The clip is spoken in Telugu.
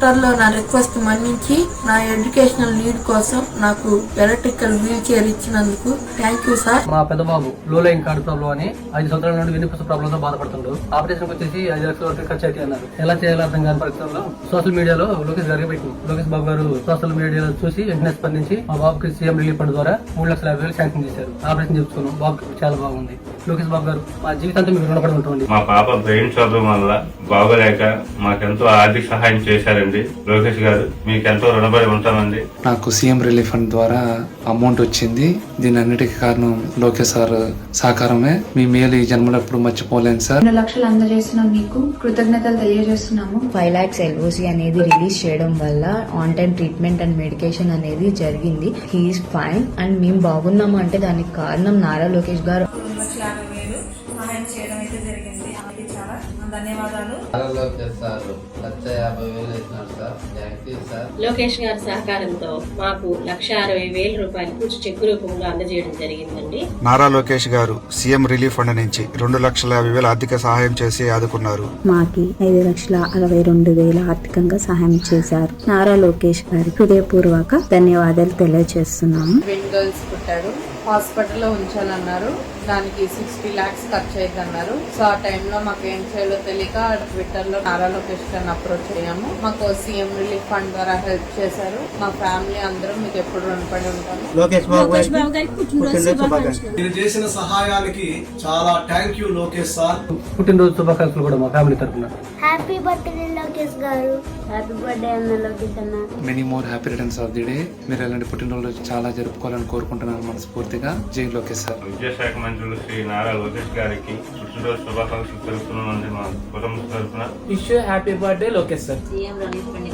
ట్విట్టర్లో నా రిక్వెస్ట్ మన్నించి నా ఎడ్యుకేషనల్ నీడ్ కోసం నాకు ఎలక్ట్రికల్ వీల్ చైర్ ఇచ్చినందుకు థ్యాంక్ యూ సార్. మా పెద్ద బాబు లో లైన్ కార్డు ప్రాబ్లం అని ఐదు సంవత్సరాల నుండి వెన్నుపూస ప్రాబ్లం తో బాధపడుతున్నాడు ఆపరేషన్ వచ్చేసి ఐదు లక్షల వరకు ఖర్చు అయితే అన్నారు. ఎలా చేయాలో అర్థం కాని పరిస్థితుల్లో సోషల్ మీడియాలో లోకేష్ గారికి పెట్టింది. లోకేష్ బాబు గారు సోషల్ మీడియాలో చూసి వెంటనే స్పందించి మా బాబుకి సీఎం రిలీఫ్ ఫండ్ ద్వారా మూడు లక్షల యాభై వేలు శాంక్షన్ చేశారు. ఆపరేషన్ చేసుకున్నాం బాబుకి చాలా బాగుంది. లోకేష్ బాబు గారు మా జీవితాంతం మీకు రుణపడి ఉంటుంది మా పాప బ్రెయిన్ చదువు వల్ల బాగోలేక మాకెంతో ఆర్థిక సహాయం చేశారండి. లోకేష్ గారు మీకెంతో రుణపడి ఉంటామండి. నాకు సీఎం రిలీఫ్ ఫండ్ ద్వారా అమౌంట్ వచ్చింది. దీని అన్నిటికీ కారణం లోకేష్ సార్ సహకారమే మీ మేలు ఈ జన్మలో ఎప్పుడు మర్చిపోలేను సార్. రెండు లక్షలు అందజేసిన మీకు కృతజ్ఞతలు తెలియజేస్తున్నాము. ఫైవ్ ల్యాక్స్ ఎల్ఓసి అనేది రిలీజ్ చేయడం వల్ల on time treatment and medication అనేది జరిగింది. హీఈస్ ఫైన్ అండ్ మేము బాగున్నాము అంటే దానికి కారణం నారా లోకేష్ గారు. సహాయం చేయడం అయితే జరిగింది. ధన్యవాదాలు. లోకేష్ సార్ లక్ష యాభై వేలు వేసినారు sir. Thank you sir. Lokesh garu సహకారంతో మాకు లక్ష అరవై వేల రూపాయలు పూచి చెక్కు రూపంలో అందజేయడం జరిగిందండి. నారా లోకేష్ గారు సీఎం రిలీఫ్ ఫండ్ నుంచి రెండు లక్షల యాభై వేల ఆర్థిక సహాయం చేసి ఆదుకున్నారు. మాకి ఐదు లక్షల అరవై రెండు వేల ఆర్థికంగా సహాయం చేశారు. నారా లోకేష్ గారి హృదయపూర్వక ధన్యవాదాలు తెలియజేస్తున్నాము. ట్విన్ గర్ల్స్ పుట్టారు హాస్పిటల్లో ఉంచాలన్నారు దానికి సిక్స్టీ లాక్స్ ఖర్చు అయింది అన్నారు సో ఆ టైంలో మాకు ఏం చేయాలో తెలియక ట్విట్టర్లో నారా లోకేష్ గారిని అప్రోచ్ అయ్యాము. మాకు సీఎం రిలీఫ్ ఫండ్ ద్వారా హెల్ప్ చేశారు. మా ఫ్యామిలీ అందరం మీకు ఎప్పుడు రుణపడి ఉంటాము. మీరు చేసిన సహాయానికి చాలా థ్యాంక్ యూ లోకేష్ సార్. పుట్టినరోజు శుభాకాంక్షలు కూడా మా ఫ్యామిలీ తరఫున. హ్యాపీ బర్త్డే లోకేష్ గారు. హ్యాపీ బర్త్డే అన్న లోకేష్ అన్న. Many more happy returns of the day మీరు అలాంటి పుట్టినరోజు చాలా జరుపుకోవాలని కోరుకుంటున్నాను మనస్ఫూర్తిగా. జై లోకేష్ సార్. విద్యాశాఖ మంత్రులు శ్రీ నారా లోకేష్ గారికి పుట్టినరోజు శుభాకాంక్షలు తెలుపుతున్నామండి మా కుటుంబ తరఫున. Wish happy birthday Lokesh sir. CM relief fund